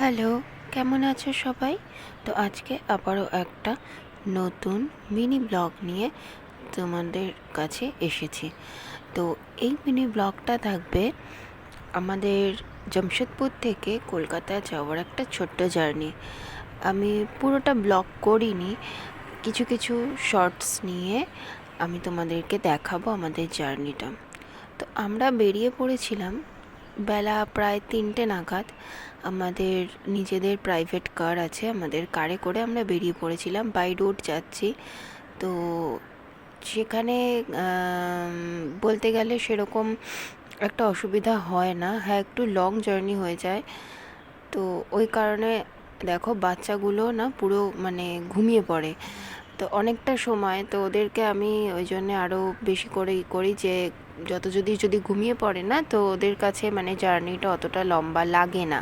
Hello, কেমন আছো সবাই? তো আজকে আবারও একটা নতুন মিনি ব্লগ নিয়ে তোমাদের কাছে এসেছি। তো এই মিনি ব্লগটা থাকবে আমাদের জামশেদপুর থেকে কলকাতা যাওয়ার একটা ছোট্ট জার্নি। আমি পুরোটা ব্লগ করিনি, কিছু কিছু শর্টস নিয়ে আমি তোমাদেরকে দেখাবো আমাদের জার্নিটা। তো আমরা বেরিয়ে পড়েছিলাম বেলা প্রায় তিনটে নাগাদ আমাদের নিজেদের প্রাইভেট কার আছে, আমাদের কারে করে আমরা বেরিয়ে পড়েছিলাম বাই রোড যাচ্ছি। তো সেখানে বলতে গেলে সেরকম একটা অসুবিধা হয় না হ্যাঁ একটু লং জার্নি হয়ে যায়। তো ওই কারণে দেখো বাচ্চাগুলো না পুরো মানে ঘুমিয়ে পড়ে। তো অনেকটা সময়, তো ওদেরকে আমি ওই জন্যে আরও বেশি করে ই করি যে যত যদি যদি ঘুমিয়ে পড়ে না তো ওদের কাছে মানে জার্নিটা অতটা লম্বা লাগে না।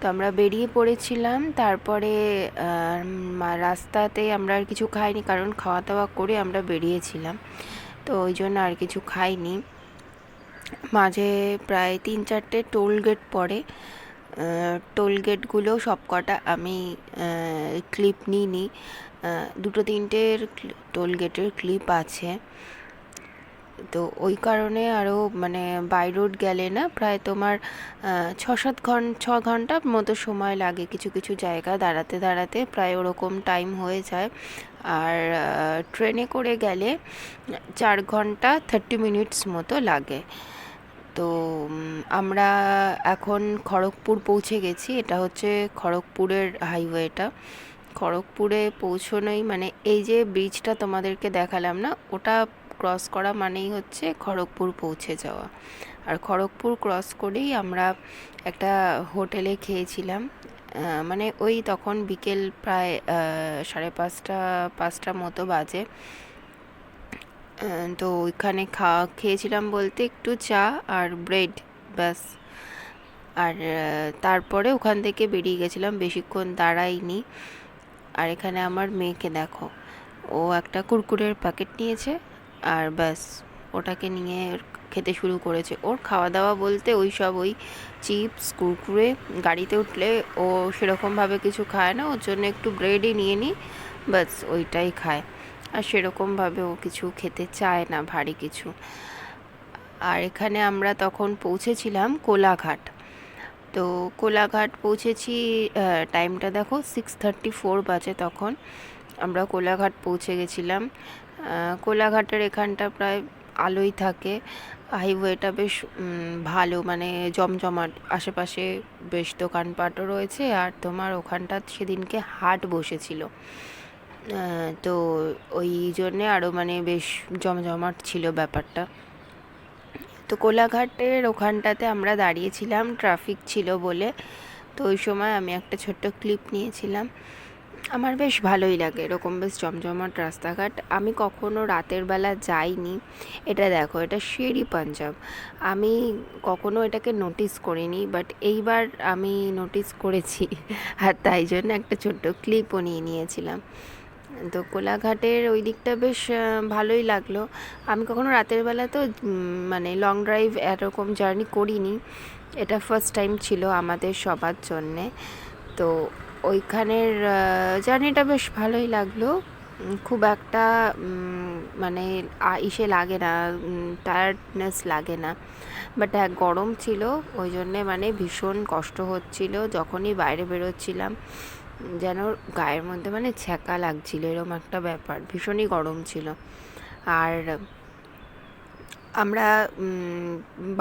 তো আমরা বেরিয়ে পড়েছিলাম তারপরে রাস্তাতে আমরা আর কিছু খাইনি কারণ খাওয়া দাওয়া করে আমরা বেরিয়েছিলাম। তো ওই জন্য আর কিছু খাইনি। মাঝে প্রায় তিন চারটে টোল গেট পড়ে। টোল গেটগুলো সব কটা আমি ক্লিপ নিইনি। আহ, দুটো তিনটের টোল গেটের ক্লিপ আছে। তো ওই কারণে আরও মানে বাই রোড গেলে না প্রায় তোমার ছ সাত ঘন ছ ঘণ্টার মতো সময় লাগে কিছু কিছু জায়গা দাঁড়াতে দাঁড়াতে প্রায় ওরকম টাইম হয়ে যায়। আর ট্রেনে করে গেলে চার ঘণ্টা থার্টি মিনিটস মতো লাগে। তো আমরা এখন খড়গপুর পৌঁছে গেছি। এটা হচ্ছে খড়গপুরের হাইওয়েটা খড়গপুরে পৌঁছনোই মানে এই যে ব্রিজটা তোমাদেরকে দেখালাম না, ওটা ক্রস করা মানেই হচ্ছে খড়গপুর পৌঁছে যাওয়া। আর খড়গপুর ক্রস করেই আমরা একটা হোটেলে খেয়েছিলাম। মানে ওই তখন বিকেল প্রায় সাড়ে পাঁচটা পাঁচটা মতো বাজে। তো ওইখানে খাওয়া, খেয়েছিলাম বলতে একটু চা আর ব্রেড ব্যাস। আর তারপরে ওখান থেকে বেরিয়ে গেছিলাম, বেশিক্ষণ দাঁড়াইনি। আর এখানে আমার মেয়েকে দেখো, ও একটা কুরকুরের প্যাকেট নিয়েছে। আর ব্যাস, ওটাকে নিয়ে খেতে শুরু করেছে। ওর খাওয়া দাওয়া বলতে ওই সব ওই চিপস, কুরকুরে, গাড়িতে উঠলে ও সেরকমভাবে কিছু খায় না, ওর জন্য একটু ব্রেডই নিয়ে নিই, ব্যাস, ওইটাই খায়। আর সেরকমভাবে ও কিছু খেতে চায় না, ভারী কিছু। আর এখানে আমরা তখন পৌঁছেছিলাম কোলাঘাট। তো কোলাঘাট পৌঁছেছি টাইমটা দেখো সিক্স থার্টি ফোর বাজে তখন। আমরা কোলাঘাট পৌঁছে গেছিলাম। কোলাঘাটের এখানটা প্রায় আলোই থাকে। হাইওয়েটা বেশ ভালো মানে জমজমাট। আশেপাশে বেশ দোকানপাটও রয়েছে আর তোমার ওখানটা সেদিনকে হাট বসেছিল। তো ওই জন্যে আরও মানে বেশ জমজমাট ছিল ব্যাপারটা। তো কোলাঘাটের ওখানটাতে আমরা দাঁড়িয়েছিলাম ট্রাফিক ছিল বলে। তো ওই সময় আমি একটা ছোট্ট ক্লিপ নিয়েছিলাম। আমার বেশ ভালোই লাগে এরকম বেশ জমজমাট রাস্তাঘাট। আমি কখনো রাতের বেলা যাইনি। এটা দেখো, এটা শেরি পাঞ্জাব। আমি কখনো এটাকে নোটিস করিনি বাট এইবার আমি নোটিস করেছি। আর তাই জন্য একটা ছোট্ট ক্লিপও নিয়ে নিয়েছিলাম। তো কোলাঘাটের ওই দিকটা বেশ ভালোই লাগল। আমি কখনো রাতের বেলা তো মানে লং ড্রাইভ এরকম জার্নি করিনি। এটা ফার্স্ট টাইম ছিল আমাদের সবার জন্যে। তো ওইখানের জার্নিটা বেশ ভালোই লাগল। খুব একটা মানে ইসে লাগে না টায়ার্ডনেস লাগে না। বাট হ্যাঁ গরম ছিল, ওই জন্যে মানে ভীষণ কষ্ট হচ্ছিল যখনই বাইরে বেরোচ্ছিলাম। যেন গায়ের মধ্যে মানে ছ্যাঁকা লাগছিল এরকম একটা ব্যাপার, ভীষণই গরম ছিল। আর আমরা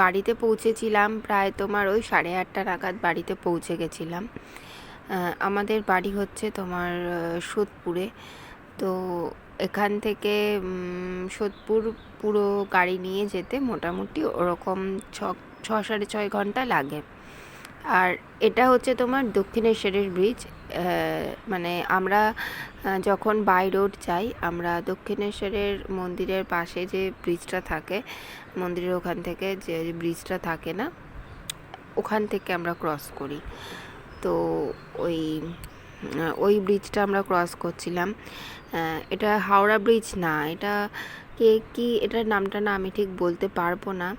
বাড়িতে পৌঁছেছিলাম প্রায় তোমার ওই সাড়ে আটটা নাগাদ বাড়িতে পৌঁছে গেছিলাম। আমাদের বাড়ি হচ্ছে তোমার সোদপুরে। তো এখান থেকে সোদপুর পুরো গাড়ি নিয়ে যেতে মোটামুটি ওরকম ছ ছ সাড়ে ছয় ঘণ্টা লাগে। আর এটা হচ্ছে তোমার দক্ষিণেশ্বরের ব্রিজ মানে আমরা যখন বাই রোড যাই, আমরা দক্ষিণেশ্বরের মন্দিরের পাশে যে ব্রিজটা থাকে, মন্দিরের ওখান থেকে যে ব্রিজটা থাকে না, ওখান থেকে আমরা ক্রস করি। তো ওই ওই ব্রিজটা আমরা ক্রস করছিলাম। এটা হাওড়া ব্রিজ না, এটা কে, কি, এটার নামটা না আমি ঠিক বলতে পারব না।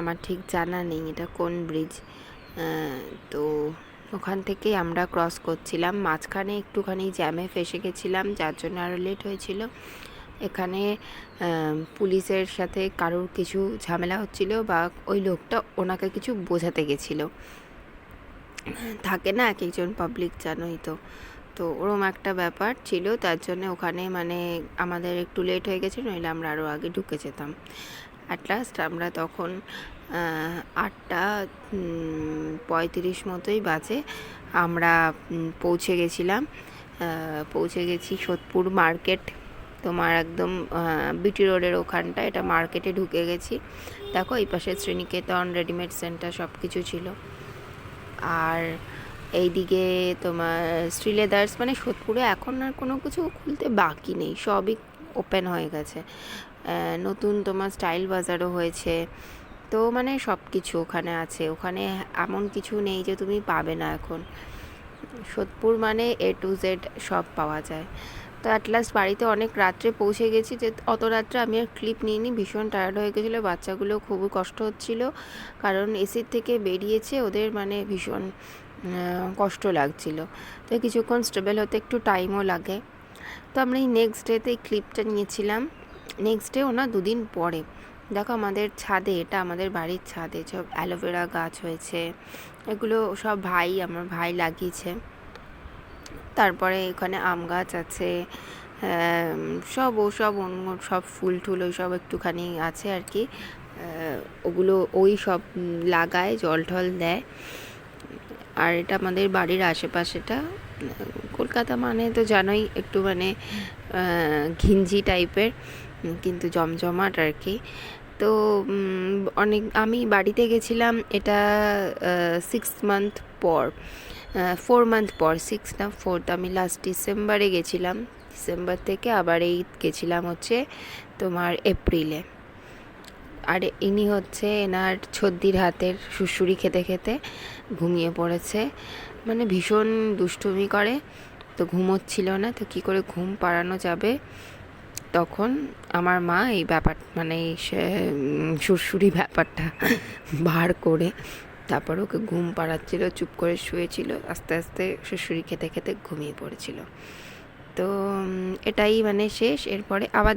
আমার ঠিক জানা নেই এটা কোন ব্রিজ তো ওখান থেকেই আমরা ক্রস করছিলাম। মাঝখানে একটুখানি জ্যামে ফেসে গেছিলাম, যার জন্য আরও লেট হয়েছিল। এখানে পুলিশের সাথে কারোর কিছু ঝামেলা হচ্ছিল বা ওই লোকটা ওনাকে কিছু বোঝাতে গেছিল। থাকে না এক একজন পাবলিক জানোই তো। তো ওরম একটা ব্যাপার ছিল, তার জন্য ওখানে মানে আমাদের একটু লেট হয়ে গেছে, নইলে আমরা আরও আগে ঢুকে যেতাম। অ্যাট লাস্ট আমরা তখন আটটা পঁয়ত্রিশ মতোই বাজে, আমরা পৌঁছে গেছিলাম। পৌঁছে গেছি সোদপুর মার্কেট তোমার একদম বিটি রোডের ওখানটা, এটা মার্কেটে ঢুকে গেছি। দেখো এই পাশে শ্রীনিকেতন রেডিমেড সেন্টার সব কিছু ছিল। আর এইদিকে তোমার শ্রীলেদার্স মানে সোদপুরে এখন আর কোনো কিছু খুলতে বাকি নেই, সবই ওপেন হয়ে গেছে। নতুন তোমার স্টাইল বাজারও হয়েছে। তো মানে সব কিছু ওখানে আছে। ওখানে এমন কিছু নেই যে তুমি পাবে না এখন। সোদপুর মানে এ টু জেড সব পাওয়া যায়। তো অ্যাট লাস্ট বাড়িতে অনেক রাত্রে পৌঁছে গেছি যে অত রাত্রে আমি আর ক্লিপ নিইনি, ভীষণ টায়ার্ড হয়ে গেছিল, বাচ্চাগুলো খুবই কষ্ট হচ্ছিল, কারণ এসির থেকে বেরিয়েছে ওদের মানে ভীষণ কষ্ট লাগছিল। তো কিছুক্ষণ স্টেবল হতে একটু টাইমও লাগে। তো আমরা এই নেক্সট ডেতে এই ক্লিপটা নিয়েছিলাম। নেক্সট ডে ওনা দুদিন পরে। দেখো আমাদের ছাদে, এটা আমাদের বাড়ির ছাদে, সব অ্যালোভেরা গাছ হয়েছে, এগুলো সব ভাই, আমার ভাই লাগিয়েছে। তারপরে এখানে আম গাছ আছে সব ওসব অন্য সব ফুল টুল ওই সব একটুখানি আছে আর কি। ওগুলো ওই সব লাগায়, জল টল দেয়। আর এটা আমাদের বাড়ির আশেপাশেটা, কলকাতা মানে তো জানোই একটু মানে ঘিঞ্জি টাইপের, কিন্তু জমজমাট আর কি। তো অনেক আমি বাড়িতে গেছিলাম এটা সিক্স মান্থ পর। ফোর মান্থ পর সিক্স না ফোর্থ আমি লাস্ট ডিসেম্বরে গেছিলাম। ডিসেম্বর থেকে আবার এই গেছিলাম হচ্ছে তোমার এপ্রিলে আর ইনি হচ্ছে এনার ছদ্দির হাতের শুশুরি খেতে খেতে ঘুমিয়ে পড়েছে। মানে ভীষণ দুষ্টুমি করে, তো ঘুমোচ্ছিল না, তো কী করে ঘুম পাড়ানো যাবে? তখন আমার মা এই ব্যাপার মানে এই সুরসুরি ব্যাপারটা বার করে তারপর ওকে ঘুম পাড়াচ্ছিল, চুপ করে শুয়েছিল, আস্তে আস্তে শ্বশুরি খেতে খেতে ঘুমিয়ে পড়েছিল। তো এটাই মানে শেষ। এরপরে আবার